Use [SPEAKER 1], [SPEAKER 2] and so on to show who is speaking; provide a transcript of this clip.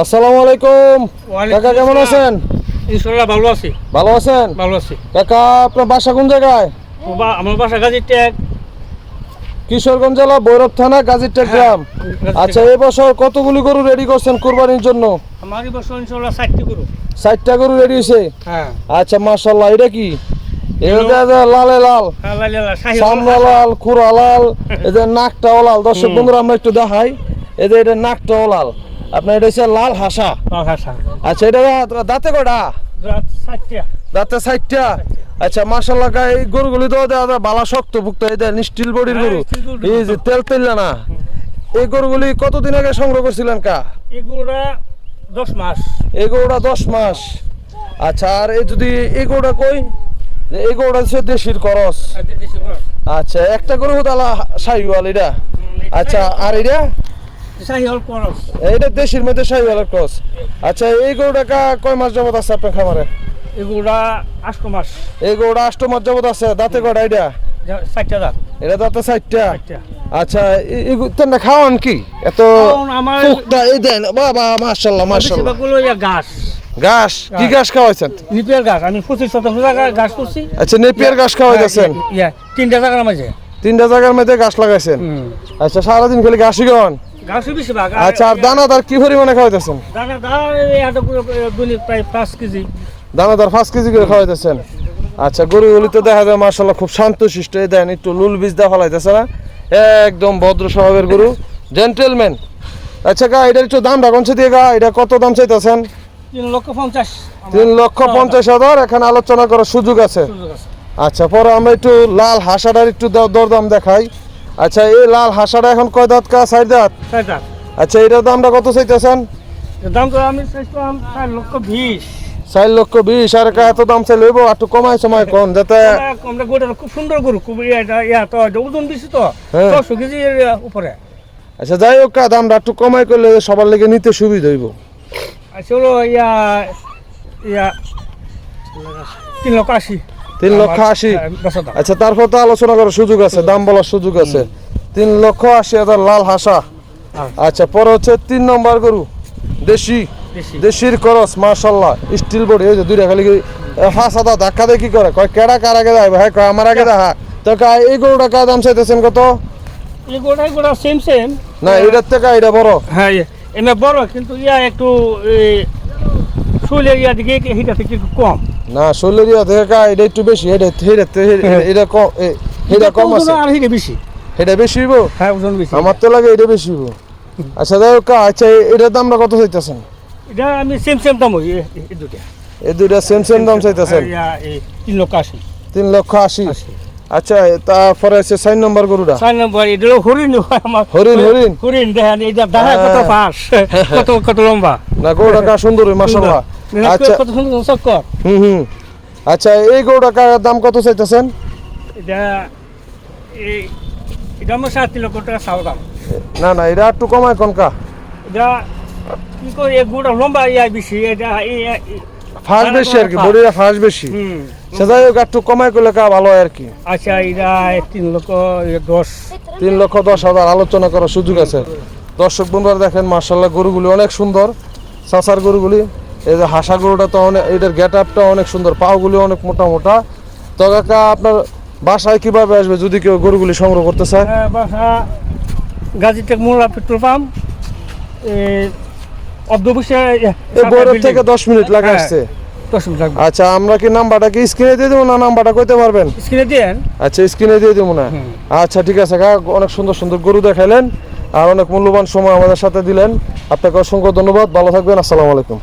[SPEAKER 1] আসসালামু আলাইকুম। কাকা কেমন আছেন?
[SPEAKER 2] ভালো আছি।
[SPEAKER 1] ভালো আছেন?
[SPEAKER 2] ভালো আছি।
[SPEAKER 1] কাকা আপনার বাসা কোন জায়গায়?
[SPEAKER 2] আমার বাসা গাজীর ট্যাগ
[SPEAKER 1] কিশোরগঞ্জ জেলা ভৈরব থানা গাজীরটেক
[SPEAKER 2] হ্যাঁ,
[SPEAKER 1] গ্রাম। আচ্ছা এই বছর কতগুলি গরু রেডি করছেন কুরবানির জন্য?
[SPEAKER 2] আমার এই বছর ষাটটা
[SPEAKER 1] গরু। রেডি হয়েছে?
[SPEAKER 2] হ্যাঁ।
[SPEAKER 1] আচ্ছা মাশাল্লাহ এটা কি? লালে লাল
[SPEAKER 2] হ্যাঁ, লাল, লাল, শাহী
[SPEAKER 1] সামনা লাল খুরা লাল এদের নাকটাও লাল। দর্শক বন্ধুরা আমরা একটু দেখাই। এদের এটা নাকটাও লাল। আপনার এটা হচ্ছে লাল হাসা।
[SPEAKER 2] লাল হাসা।
[SPEAKER 1] আচ্ছা এটা দাঁতে কটা দাঁতে সাইডটা আচ্ছা মাশাল্লাহ এই গরুগুলি তো বালা শক্ত ভুক্ত এই দেন স্টিল বডির গরু। এই যে তেল তেল না এই গরুগুলি কতদিন আগে সংগ্রহ করছিলেন কা?
[SPEAKER 2] এগুলোরা দশ মাস।
[SPEAKER 1] এই গরুটা দশ মাস। আচ্ছা আর এই যদি এই গরুটা কই? এই গরুটা হচ্ছে দেশির করস
[SPEAKER 2] দেশি বড়।
[SPEAKER 1] আচ্ছা একটা গরু তালা শাহিওয়াল এটা আচ্ছা আর এটা? এইটা দেশির মধ্যে শাহিওয়ালের ক্রস। আচ্ছা এই গরুটা কা- কয় মাস যাবত আছে আপনার খামারে?
[SPEAKER 2] এগুলোরা আষ্ট মাস।
[SPEAKER 1] এই গরুটা আষ্ট মাস যাবত আছে দাঁতে কটা এটা
[SPEAKER 2] ষাটটা দাঁত।
[SPEAKER 1] এটা দাঁতে
[SPEAKER 2] ষাটটা।
[SPEAKER 1] আচ্ছা তোমরা খাওয়ান কি? এত
[SPEAKER 2] আমার
[SPEAKER 1] এই দেন বাবা মাশাল্লাহ মাশাল্লাহ
[SPEAKER 2] বেশিরভাগগুলো ঘাস।
[SPEAKER 1] ঘাস? কি ঘাস। খাওয়াইছেন?
[SPEAKER 2] নিপের ঘাস। আমি পঁচিশ শতাংশ জায়গা ঘাস করছি।
[SPEAKER 1] আচ্ছা নেপিয়ার ঘাস খাওয়াইতেছেন?
[SPEAKER 2] তিনটা জায়গার মাঝে।
[SPEAKER 1] তিনটা জায়গার মধ্যে ঘাস লাগাইছেন? আচ্ছা সারাদিন খালি ঘাসই খাওয়ান? আচ্ছা আর দানাদার কি পরিমাণে খাওয়াইতেছেন?
[SPEAKER 2] দানাদার পাঁচ কেজি।
[SPEAKER 1] করে খাওয়াইতেছেন? আচ্ছা গরুগুলি তো দেখা যায় মার্শাল্লাহ খুব শান্ত শিষ্ট এই দেন একটু লুল বীজ দেওয়া ফলাইতেছে না? একদম ভদ্র স্বভাবের গরু। জেন্টেলম্যান আচ্ছা গা এটার একটু দাম রাখছে দিয়ে গা? এটা কত দাম চাইতেছেন?
[SPEAKER 2] তিন লক্ষ পঞ্চাশ।
[SPEAKER 1] হাজার। এখানে আলোচনা করার সুযোগ আছে। আচ্ছা পরে আমরা একটু লাল হাসাটার একটু দরদাম দেখাই। আচ্ছা এই লাল হাসাটা এখন কয় দাঁত কা? চার দাঁত? আচ্ছা এটার দামটা কত চাইতেছেন?
[SPEAKER 2] দাম তো আমি চাইছিলাম চার লক্ষ বিশ।
[SPEAKER 1] চার লক্ষ বিশ আর কা এত দাম চাই লইব একটু কমাই সময় কোন যাতে
[SPEAKER 2] আমরা- খুব সুন্দর গরু খুব ইয়া তো ওজন বেশি তো।
[SPEAKER 1] হ্যাঁ।
[SPEAKER 2] ছশো কেজির উপরে।
[SPEAKER 1] আচ্ছা যাই হোক কা দামটা একটু কমাই করলে সবার লেগে নিতে সুবিধা হইব।
[SPEAKER 2] আচ্ছা হলো ইয়া ইয়া তিন লক্ষ আশি।
[SPEAKER 1] তিন লক্ষ আশি।
[SPEAKER 2] হ্যাঁ।
[SPEAKER 1] আচ্ছা তারপর তো আলোচনা করার সুযোগ আছে দাম বলার সুযোগ আছে। তিন লক্ষ আশি হাজার লাল হাসা।
[SPEAKER 2] হ্যাঁ।
[SPEAKER 1] আচ্ছা পরে হচ্ছে তিন নম্বর গরু দেশি। দেশির করস মাশাল্লাহ স্টিল বডি এই যে দুইটা খালি ফাঁস হাতা ধাক্কা দিয়ে কি করে? কয় কেডা কার আগে দেয় হ্যাঁ কয় আমার আগে দেখা তো এই গরুটা কা দাম চাইতেছেন কত? না এটার থেকে এটা বড়।
[SPEAKER 2] হ্যাঁ। এমনি বড় কিন্তু ইয়া একটু শুলের ইয়া দিকে হিটা থেকে কম।
[SPEAKER 1] না শৈলেরিয়া থেকে কা এটা একটু বেশি এটা এটা এটা- এটা কম এটা কম আছে।
[SPEAKER 2] আর হিটা বেশি।
[SPEAKER 1] এটা বেশি হইব?
[SPEAKER 2] হ্যাঁ ওজন বেশি।
[SPEAKER 1] আমার তো লাগে এটা বেশি হইব। আচ্ছা যাই হোক কা, আচ্ছা এটার দামটা কত চাইতেছেন?
[SPEAKER 2] এটা আমি সেম সেম দাম এ- এই দুটা
[SPEAKER 1] এই দুইটা সেম সেম দাম চাইতেছেন?
[SPEAKER 2] তিন লক্ষ আশি।
[SPEAKER 1] তিন লক্ষ আশি। আচ্ছা তারপরে আছে চার নম্বর গরুটা?
[SPEAKER 2] চার নম্বর এটা হরিণ হয়
[SPEAKER 1] হরিণ, হরিণ?
[SPEAKER 2] হরিণ? দেখেন এটা দেখা কত
[SPEAKER 1] হ্যাঁ।
[SPEAKER 2] পাস কত কত লম্বা।
[SPEAKER 1] না গরুটা সুন্দর মাসাল্লাহ আচ্ছা।
[SPEAKER 2] চক্কর
[SPEAKER 1] হুম হুম। আচ্ছা এই গরুটা দাম কত চাইতেছেন?
[SPEAKER 2] এটা এই এটা আমার সাত তিন লক্ষ টাকা চাওয়া দাম।
[SPEAKER 1] না না এটা একটু কমায় কনকা
[SPEAKER 2] এটা কি করে এক গোটা লম্বা ইয়া বেশি এটা এই- এই-
[SPEAKER 1] ফাঁস বেশি আর কি ফাঁস বেশি। যাই হোক একটু কমাই করলে কা ভালো হয় আর কি।
[SPEAKER 2] আচ্ছা এটা তিন লক্ষ দশ।
[SPEAKER 1] তিন লক্ষ দশ হাজার আলোচনা করার সুযোগ আছে। দর্শক বন্ধুরা দেখেন মার্শাল্লাহ গরুগুলি অনেক সুন্দর। চাষার গরুগুলি এই যে হাসা গরুটা তো অনেক এটার গেট আপটা অনেক সুন্দর পাগুলি অনেক মোটা মোটা। তো কাকা আপনার বাসায় কীভাবে আসবে যদি কেউ গরুগুলি সংগ্রহ করতে চায়?
[SPEAKER 2] হ্যাঁ, বাসা গাজীটেক মোল্লা পেট্রোল পাম্প।
[SPEAKER 1] থেকে দশ মিনিট লাগে আসছে
[SPEAKER 2] মিনিট
[SPEAKER 1] আচ্ছা আমরা কি নাম্বারটা কি স্ক্রিনে দিয়ে দেবো না নাম্বারটা কইতে পারবেন?
[SPEAKER 2] স্ক্রিনে
[SPEAKER 1] আচ্ছা স্ক্রিনে দিয়ে দেবো না। আচ্ছা ঠিক আছে অনেক সুন্দর সুন্দর গরু দেখাইলেন। আর অনেক মূল্যবান সময় আমাদের সাথে দিলেন। আপনাকে অসংখ্য ধন্যবাদ ভালো থাকবেন আসসালামু আলাইকুম।